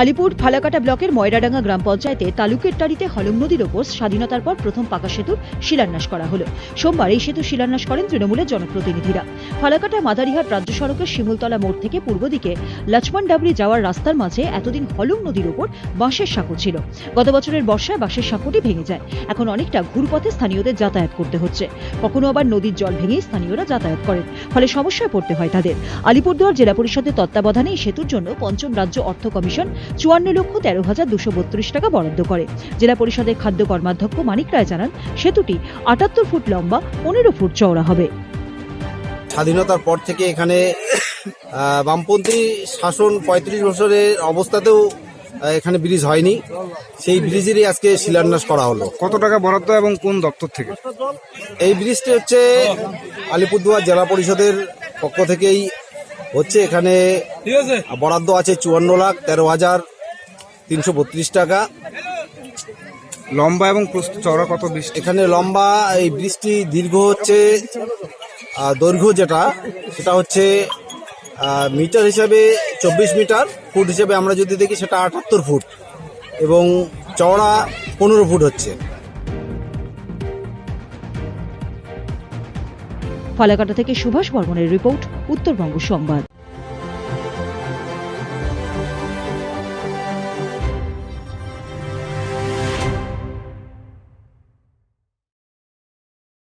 আলিপুর ফালাকাটা ব্লকের ময়রাডাঙ্গা গ্রাম পঞ্চায়েতে তালুকের টাড়িতে হলং নদীর ওপর স্বাধীনতার পর প্রথম পাকা সেতুর শিলান্যাস করা হলো। সোমবার এই সেতু শিলান্যাস করেন তৃণমূলের জনপ্রতিনিধিরা। ফালাকাটা মাদারিহাট রাজ্য সড়কের শিমুলতলা মোড় থেকে পূর্ব দিকে লক্ষ্মণ ডাবরি যাওয়ার রাস্তার মাঝে এতদিন হলং নদীর ওপর বাঁশের সাঁকো ছিল। গত বছরের বর্ষায় বাঁশের সাঁকোটি ভেঙে যায়। এখন অনেকটা ঘুরপথে স্থানীয়দের যাতায়াত করতে হচ্ছে। কখনো আবার নদীর জল ভেঙেই স্থানীয়রা যাতায়াত করেন। ফলে সমস্যায় পড়তে হয় তাদের। আলিপুরদুয়ার জেলা পরিষদের তত্ত্বাবধানে এই সেতুর জন্য পঞ্চম রাজ্য অর্থ কমিশন চুয়ান্ন লক্ষ তেরো হাজার দুশো বত্রিশ টাকা বরাদ্দ করে। জেলা পরিষদের খাদ্য কর্মাধ্যক্ষ মানিক রায় জানান সেতুটি আটাত্তর ফুট লম্বা পনেরো ফুট চওড়া হবে। স্বাধীনতার পর থেকে এখানে বামপন্থী শাসন পঁয়ত্রিশ বছরের অবস্থাতেও এখানে ব্রিজ হয়নি। সেই ব্রিজেরই আজকে শিলান্যাস করা হলো। কত টাকা বরাদ্দ এবং কোন দপ্তর থেকে? এই ব্রিজটি হচ্ছে আলিপুরদুয়ার জেলা পরিষদের পক্ষ থেকেই হচ্ছে এখানে বরাদ্দ আছে চুয়ান্ন লাখ তেরো হাজার তিনশো বত্রিশ টাকা। লম্বা এবং চওড়া কত বৃষ্টি? এখানে লম্বা এই বৃষ্টি দীর্ঘ হচ্ছে দৈর্ঘ্য যেটা সেটা হচ্ছে মিটার হিসাবে চব্বিশ মিটার ফুট হিসেবে আমরা যদি দেখি সেটা আটাত্তর ফুট এবং চওড়া পনেরো ফুট হচ্ছে। ফালাকাটা থেকে সুভাষ বর্মনের রিপোর্ট উত্তরবঙ্গ সংবাদ।